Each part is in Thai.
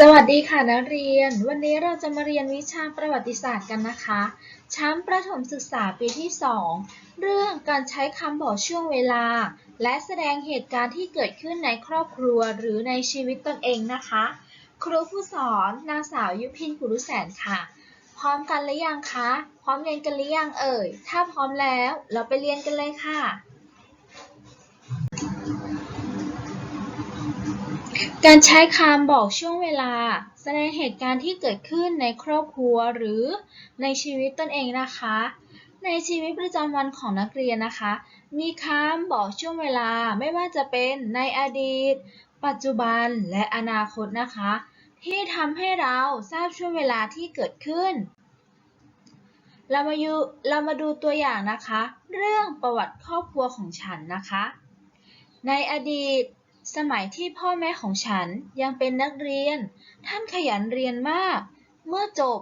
สวัสดีค่ะนักเรียน วันนี้เราจะมาเรียนวิชาประวัติศาสตร์กันนะคะ ชั้นประถมศึกษาปีที่ 2 เรื่องการใช้คำบอกช่วงเวลา และแสดงเหตุการณ์ที่เกิดขึ้นในครอบครัวหรือในชีวิตตนเองนะคะ ครูผู้สอนนางสาวยุพินกุลุแสนค่ะ พร้อมกันหรือยังคะ พร้อมเรียนกันหรือยังเอ่ย ถ้าพร้อมแล้วเราไปเรียนกันเลยค่ะ การใช้คำบอกช่วงเวลา แสดงเหตุการณ์ที่เกิดขึ้นในครอบครัวหรือในชีวิตตนเองนะคะ ในชีวิตประจำวันของนักเรียนนะคะ มีคำบอกช่วงเวลาไม่ว่าจะเป็นในอดีต ปัจจุบันและอนาคตนะคะ ที่ทำให้เราทราบช่วงเวลาที่เกิดขึ้น เรามาดูเรามาดูตัวอย่างนะคะ เรื่องประวัติครอบครัวของฉันนะคะ ในอดีต สมัยที่พ่อแม่ของฉันยังเป็นนักเรียน ท่านขยันเรียนมาก เมื่อจบ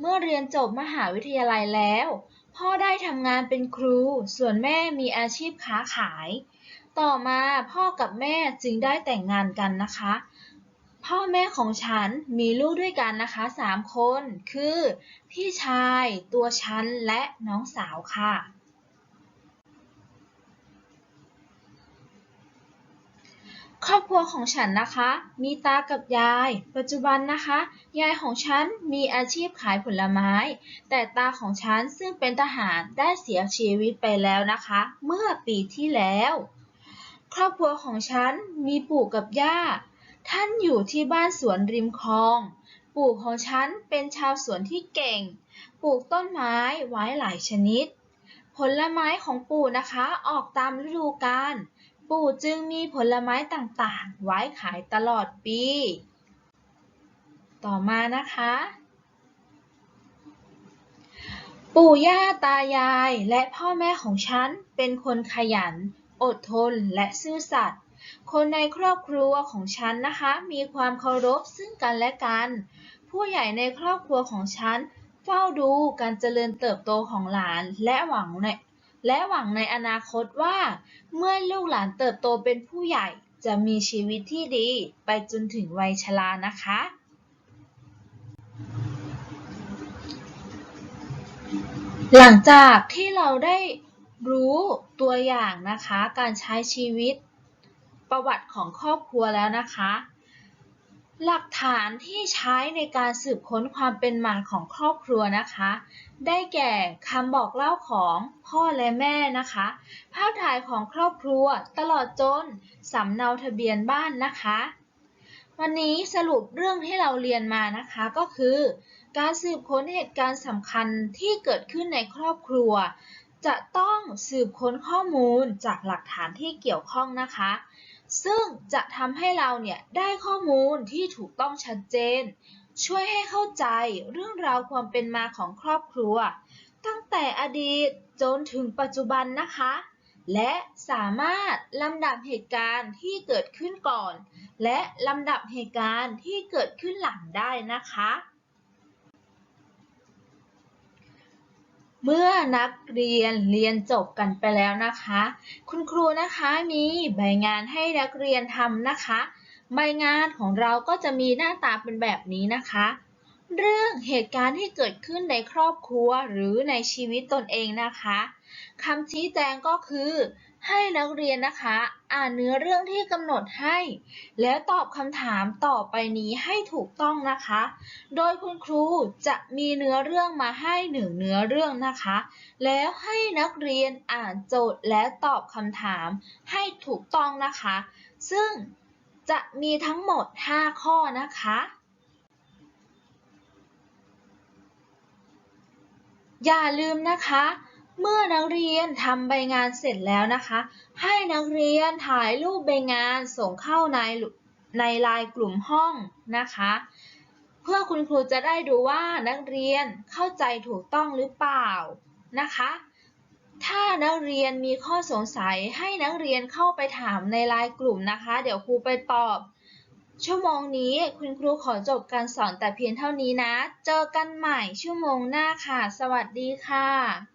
เมื่อเรียนจบมหาวิทยาลัยแล้ว พ่อได้ทำงานเป็นครู ส่วนแม่มีอาชีพค้าขาย ต่อมาพ่อกับแม่จึงได้แต่งงานกันนะคะ พ่อแม่ของฉันมีลูกด้วยกันนะคะสามคน คือ พี่ชาย ตัวฉัน และน้องสาวค่ะ ครอบครัวของฉันนะคะ มีตากับยาย ปัจจุบันนะคะ ยายของฉันมีอาชีพขายผลไม้ แต่ตาของฉันซึ่งเป็นทหารได้เสียชีวิตไปแล้วนะคะ เมื่อปีที่แล้ว ครอบครัวของฉันมีปู่กับย่า ท่านอยู่ที่บ้านสวนริมคลอง ปู่ของฉันเป็นชาวสวนที่เก่ง ปลูกต้นไม้ไว้หลายชนิด ผลไม้ของปู่นะคะออกตามฤดูกาล ปู่จึงมีผลไม้ต่างๆ ไว้ขายตลอดปี ต่อมานะคะ ปู่ย่าตายายและพ่อแม่ของฉันเป็นคนขยัน อดทนและซื่อสัตย์ คนในครอบครัวของฉันนะคะ มีความเคารพซึ่งกันและกัน ผู้ใหญ่ในครอบครัวของฉันเฝ้าดูการเจริญเติบโตของหลานและหวังใน และหวังในอนาคตว่า เมื่อลูกหลานเติบโตเป็นผู้ใหญ่จะมีชีวิตที่ดีไปจนถึงวัยชรานะคะ หลังจากที่เราได้รู้ตัวอย่างนะคะ การใช้ชีวิตประวัติของครอบครัวแล้วนะคะ หลักฐานที่ใช้ในการสืบค้นความเป็นมาของครอบครัวนะคะ ได้แก่คำบอกเล่าของพ่อและแม่นะคะ ภาพถ่ายของครอบครัวตลอดจนสำเนาทะเบียนบ้านนะคะ วันนี้สรุปเรื่องที่เราเรียนมานะคะก็คือ การสืบค้นเหตุการณ์สำคัญที่เกิดขึ้นในครอบครัว จะต้องสืบค้นข้อมูลจากหลักฐานที่เกี่ยวข้องนะคะ ซึ่งจะทำให้เราเนี่ยได้ข้อมูลที่ถูกต้องชัดเจน ช่วยให้เข้าใจเรื่องราวความเป็นมาของครอบครัว ตั้งแต่อดีตจนถึงปัจจุบันนะคะ และสามารถลำดับเหตุการณ์ที่เกิดขึ้นก่อน และลำดับเหตุการณ์ที่เกิดขึ้นหลังได้นะคะ เมื่อนักเรียนเรียนจบกันไปแล้วนะคะ คุณครูนะคะมีใบงานให้นักเรียนทำนะคะ ใบงานของเราก็จะมีหน้าตาเป็นแบบนี้นะคะ เรื่องเหตุการณ์ที่เกิดขึ้นในครอบครัวหรือในชีวิตตนเองนะคะคำชี้แจงก็คือ ให้นักเรียนนะคะ อ่านเนื้อเรื่องที่กำหนดให้ แล้วตอบคำถามต่อไปนี้ให้ถูกต้องนะคะ โดยคุณครูจะมีเนื้อเรื่องมาให้หนึ่งเนื้อเรื่องนะคะ แล้วให้นักเรียนอ่านโจทย์และตอบคำถามให้ถูกต้องนะคะ ซึ่งจะมีทั้งหมด 5 ข้อนะคะอย่าลืมนะคะ เมื่อนักเรียนทำใบงานเสร็จแล้วนะคะ ให้นักเรียนถ่ายรูปใบงานส่งเข้าในในไลน์กลุ่มห้องนะคะ เพื่อคุณครูจะได้ดูว่านักเรียนเข้าใจถูกต้องหรือเปล่านะคะ ถ้านักเรียนมีข้อสงสัยให้นักเรียนเข้าไปถามในไลน์กลุ่มนะคะ เดี๋ยวครูไปตอบ ชั่วโมงนี้คุณครูขอจบการสอนแต่เพียงเท่านี้นะ เจอกันใหม่ชั่วโมงหน้าค่ะ สวัสดีค่ะ